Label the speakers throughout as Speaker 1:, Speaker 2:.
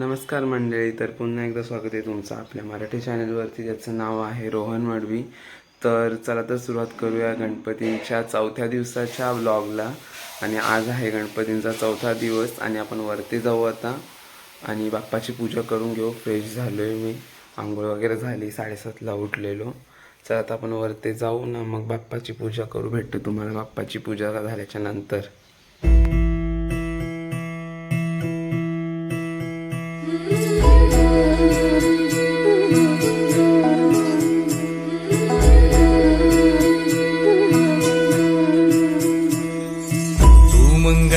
Speaker 1: नमस्कार मंडळी तर पुन्हा एकदा स्वागत आहे तुमचं आपल्या मराठी चॅनलवरती ज्याचं नाव आहे रोहन मडवी. तर चला तर सुरुवात करूया गणपतींच्या चौथ्या दिवसाच्या ब्लॉगला आणि आज आहे गणपतींचा चौथा दिवस आणि आपण वरती जाऊ आता. आणि बाप्पाची पूजा करून घेऊ. फ्रेश झालो आहे मी. आंघोळ वगैरे झाली. साडेसातला उठलेलो. चला आता आपण वरती जाऊ ना. मग बाप्पाची पूजा करू. भेटतो तुम्हाला बाप्पाची पूजा
Speaker 2: झाल्याच्यानंतर.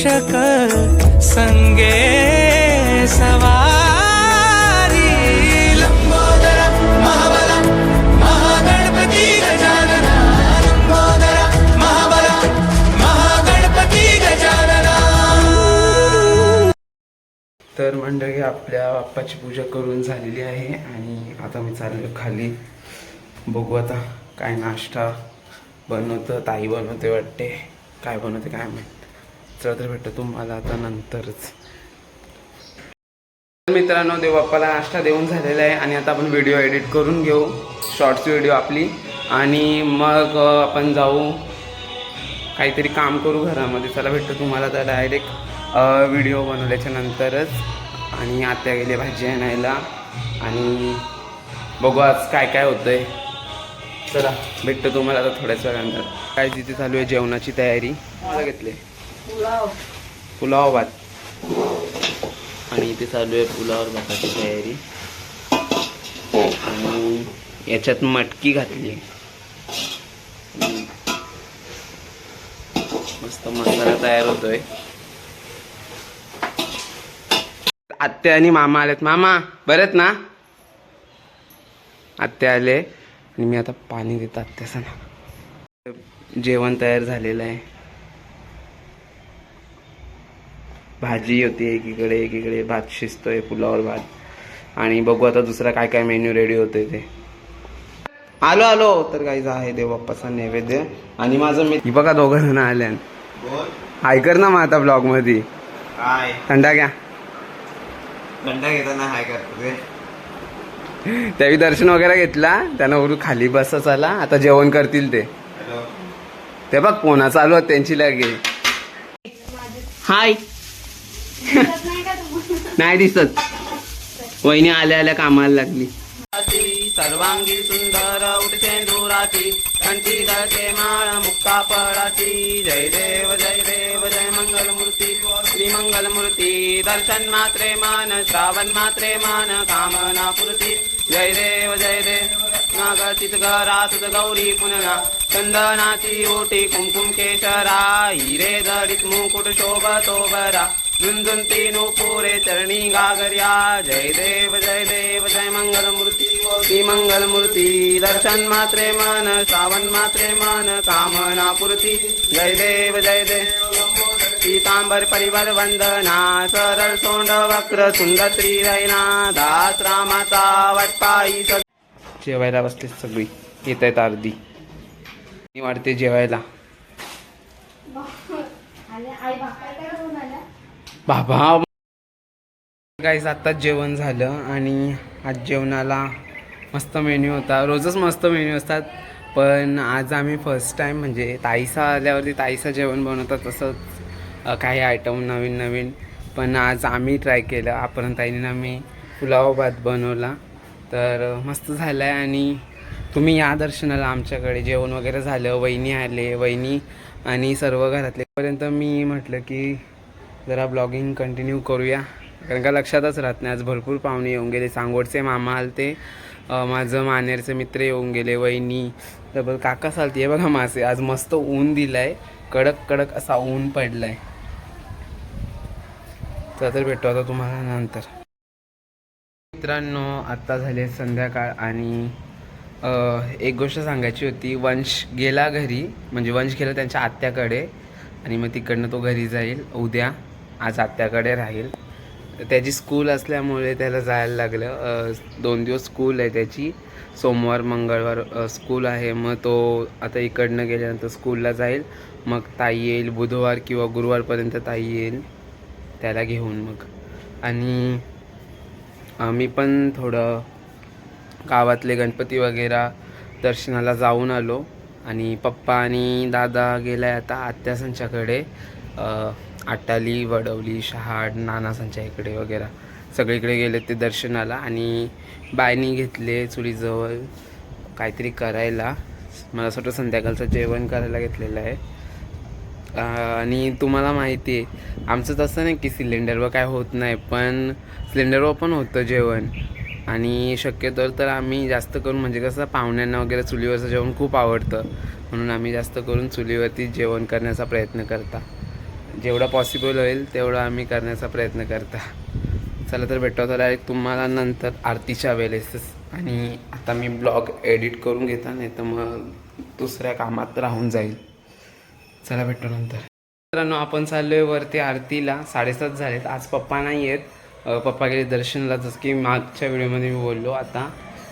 Speaker 2: मूषक संगे सवारी। लंबोदर महाबला महागणपती गजानना। लंबोदर महाबला महागणपती गजानना।
Speaker 1: तर मंडळी आपल्या बाप्पाची पूजा करून झालेली आहे आणि आता मी चाललो खाली. बघू आता काय नाश्ता बनवतं ताई बनवते वाटते. काय बनवते काय माहीत? चला तर भेटतो तुम्हाला आता नंतरच. मित्रांनो देव बाप्पाला नाश्ता देऊन झालेला आहे आणि आता आपण व्हिडिओ एडिट करून घेऊ. शॉर्ट्स व्हिडिओ आपली. आणि मग आपण जाऊ. काहीतरी काम करू घरामध्ये. चला भेटतो तुम्हाला तर डायरेक्ट व्हिडिओ बनवल्याच्या नंतरच. आणि आत्या गेले भाजी आणायला. आणि बघू आज काय काय होतंय. चला भेटतो तुम्हाला आता थोड्याच वेळानंतर. काय तिथे चालू आहे जेवणाची तयारी. मला घेतले. पुलाव. भात आणि इथे चालू आहे पुलावर भाताची तयारी. आणि याच्यात मटकी घातली. मस्त मसाला तयार होतोय. आत्या आणि मामा आलेत. मामा बरेत ना? आत्या आले. आणि मी आता पाणी देतो आत्याsana जेवण तयार झालेलं आहे. भाजी होती एकीकडे एकीकडे भात शिजतोय पुलावर भात. आणि बघू आता दुसरा काय काय मेन्यू रेडी होतोय ते. आलो आलो. तर काहीच आहे देवबाप्पाचा नैवेद्य. आणि माझं मी बघा दोघं जण आल्यान ऐकर ना मग आता
Speaker 3: ब्लॉगमध्ये
Speaker 1: थंडा घ्या.
Speaker 3: थंड घेताना हाय करतो
Speaker 1: त्यावेळी दर्शन वगैरे घेतला. त्यानं वरून खाली बस चला. आता जेवण करतील ते. ते बघ कोणा चालू आहेत त्यांची लागे हाय. नाही दिसत. वहिनी आल्या आल्या कामाला लागली. सर्वांगी सुंदर उठचेंदुराची कंठी दळते माळ मुक्ता पळाची जय देव जय देव जय मंगल मूर्ती श्री मंगल मूर्ती दर्शन मात्रे मान श्रावण मात्रे मान कामना पूर्ती. जय देव जय देव नागचित घरात गौरी पुनरा. चंदनाची ओटी कुमकुम केशरा. हिरे जडित मुकुट शोभतो बरा. झुंझुंती नुपुरे चरणी गागर्या। जय देव जय देव जय मंगल मूर्ती श्री मंगल मूर्ती दर्शन मात्रे मन श्रावण मात्रे मन कामना पूर्ती। जय देव जय देव पीतांबर परिवार वंदना सरळ तोंड वक्र सुंदर श्री दास रामाचा वटपाई जेवायला बसते सगळी. येत आहेत अर्धी. वाढते वाटते जेवायला बाबा. गाईज आत्ताच जेवण झालं आणि आज जेवणाला मस्त मेन्यू होता. रोजच मस्त मेन्यू असतात. पण आज आम्ही फर्स्ट टाईम म्हणजे ताईसा आल्यावरती ताईसा जेवण बनवतात तसंच काही आयटम नवीन नवीन. पण आज आम्ही ट्राय केलं. आपण ताईने आम्ही पुलाव भात बनवला. तर मस्त झालं आहे आणि तुम्ही या दर्शनाला आमच्याकडे. जेवण वगैरे झालं. वहिनी आले. वहिनी आणि सर्व घरातले. पर्यंत मी म्हटलं की जरा ब्लॉगिंग कंटिन्यू करूया. कारण का लक्षातच राहत नाही. आज भरपूर पाहुणे येऊन गेले. सांगोडचे मामा आलते. माझं मानेरचे मित्र येऊन गेले वहिनी. डबल काका चालते बघा मासे आज मस्त ऊन दिलाय. कडक कडक असा ऊन पडलाय. आहे तर भेटतो आता तुम्हाला नंतर. मित्रांनो आत्ता झाले संध्याकाळ आणि एक गोष्ट सांगायची होती. वंश गेला घरी. म्हणजे वंश गेला त्यांच्या आत्याकडे. आणि मग तिकडनं तो घरी जाईल. उद्या. आज आत्याकडे राहील. त्याची स्कूल असल्यामुळे त्याला जायला लागलं. दोन दिवस स्कूल आहे त्याची. सोमवार मंगळवार स्कूल आहे. मग तो आता इकडनं गेल्यानंतर स्कूलला जाईल. मग ताई येईल. बुधवार किंवा गुरुवारपर्यंत ताई येईल. त्याला घेऊन मग. आणि मी पण थोडं गावातले गणपती वगैरे दर्शनाला जाऊन आलो. आणि पप्पा आणि दादा गेलाय आता आत्यासांच्याकडे आटाली वडवली शहाड नानासांच्या इकडे वगैरे. सगळीकडे गेले ते दर्शनाला आणि बायनी घेतले चुलीजवळ काहीतरी करायला. मला असं वाटतं संध्याकाळचं जेवण करायला घेतलेलं आहे. आणि तुम्हाला माहिती आहे आमचं तसं नाही की सिलेंडरवर काय होत नाही पण सिलेंडरवर पण होतं जेवण. आणि शक्यतो तर आम्ही जास्त करून म्हणजे कसं पाहुण्यांना वगैरे चुलीवरचं जेवण खूप आवडतं. म्हणून आम्ही जास्त करून चुलीवरती जेवण करण्याचा प्रयत्न करता. जेवढं पॉसिबल होईल तेवढं आम्ही करण्याचा प्रयत्न करता. चला तर भेटतो तर डायरेक्ट तुम्हाला नंतर आरतीच्या वेळेसच आणि आता मी ब्लॉग एडिट करून घेता नाही तर मग दुसऱ्या कामात राहून जाईल. चला भेटतो नंतर. मित्रांनो आपण आहे वरती आरतीला. साडेसात झालेत. आज पप्पा नाही आहेत पप्पा गेले दर्शनला जसं की मागच्या व्हिडिओमध्ये मी बोललो आता.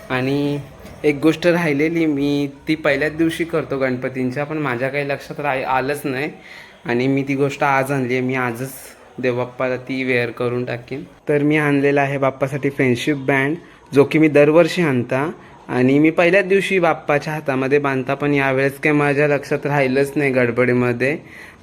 Speaker 1: आणि एक गोष्ट राहिलेली मी ती पहिल्याच दिवशी करतो गणपतींच्या पण माझ्या काही लक्षात राह आलंच नाही. आणि मी ती गोष्ट आज आणली आहे. मी आजच देवबाप्पाला ती वेअर करून टाकेन. तर मी आणलेला आहे बाप्पासाठी फ्रेंडशिप बँड जो की मी दरवर्षी आणता. आणि मी पहिल्याच दिवशी बाप्पाच्या हातामध्ये बांधता पण यावेळेस काही माझ्या लक्षात राहिलंच नाही गडबडीमध्ये.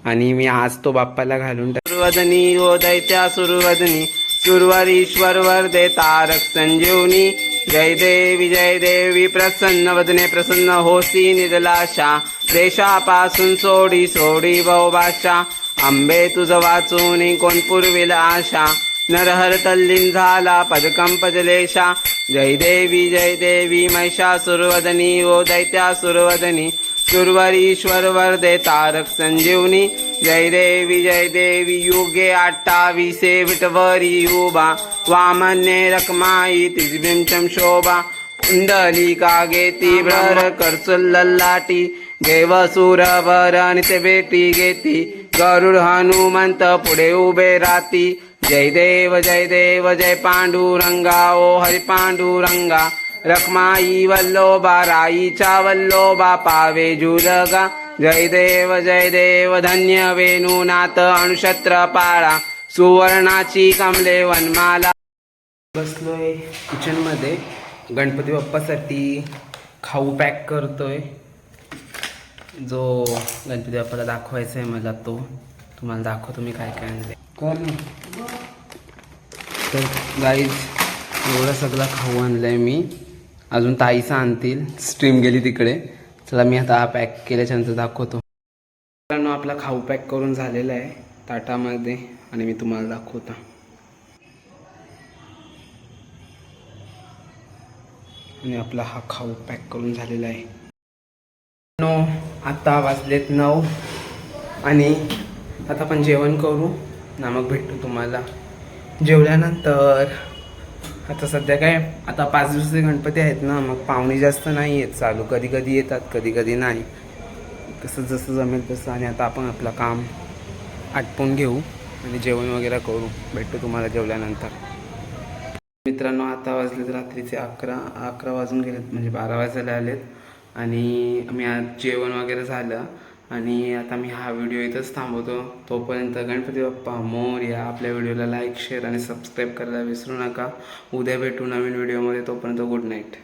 Speaker 1: आणि मी आज तो बाप्पाला घालून टाक सुरवदनी ओ दैत्या सुरवदनी. सुरवरीश्वर वरदे तारक संजीवनी. जय देवी जय देवी प्रसन्न वदने प्रसन्न होसी निदलाशा देशापासून सोडी सोडी बहुभाषा. आंबे तुझ वाचून कोण पुरविल आशा? नरहर तल्लीन झाला पदकंपजलेशा जय देवी जय देवी महिषासुरवदनी ओ दैत्यासुरवदनी सुरवरीश्वर वरदे तारक संजीवनी। जय देवी जय देवी युगे अठ्ठावीसे विटवरी युबा वामन्ये रकमाई तिजबिंचम शोभा। पुंडलिका गेती भ्रर करचुल्लाटी देव सुरवर नित्य बेटी गेती गरुड हनुमंत पुढे उभे राती जय देव जय देव जय पांडुरंगा ओ हरि पांडुरंगा। रखमाई वल्लोबा राईच्या वल्लोबा पावे जुलगा. जय देव जय देव धन्य वेणुनाथ अणुशत्र पाळा. सुवर्णाची कमले वनमाला. बसलोय किचनमध्ये. गणपती बाप्पासाठी खाऊ पॅक करतोय. जो गणपती बाप्पाला दाखवायचा आहे मला तो. तुम्हाला दाखवतो मी काय काय आणले तर गाईज एवढं सगळं खाऊ आणलंय मी. अजून ताईसा आणतील. स्ट्रीम गेली तिकडे. चला मी आता हा पॅक केल्याच्यानंतर दाखवतो. मित्रांनो आपला खाऊ पॅक करून झालेला आहे. ताटामध्ये. आणि मी तुम्हाला दाखवतो. आणि आपला हा खाऊ पॅक करून झालेला आहे. नो आता वाजलेत नऊ. आणि आता आपण जेवण करू. ना मग भेटू तुम्हाला. जेवल्यानंतर आता सध्या काय आता पाच दिवसाचे गणपती आहेत ना मग पाहुणे जास्त नाही आहेत. चालू कधी कधी येतात कधी कधी नाही. कसं जसं जमेल तसं आणि आता आपण आपलं काम आटपून घेऊ आणि जेवण वगैरे करू. भेटतो तुम्हाला जेवल्यानंतर. मित्रांनो आता वाजलेत रात्रीचे अकरा अकरा वाजून गेलेत म्हणजे बारा वाजायला आलेत. आणि मी आज जेवण वगैरे झालं. आणि आता मी हा व्हिडिओ इथंच थांबवतो. तोपर्यंत गणपती बाप्पा मोर या आपल्या व्हिडिओला लाईक शेअर आणि सबस्क्राईब करायला विसरू नका. उद्या भेटू नवीन व्हिडिओमध्ये तोपर्यंत गुड नाईट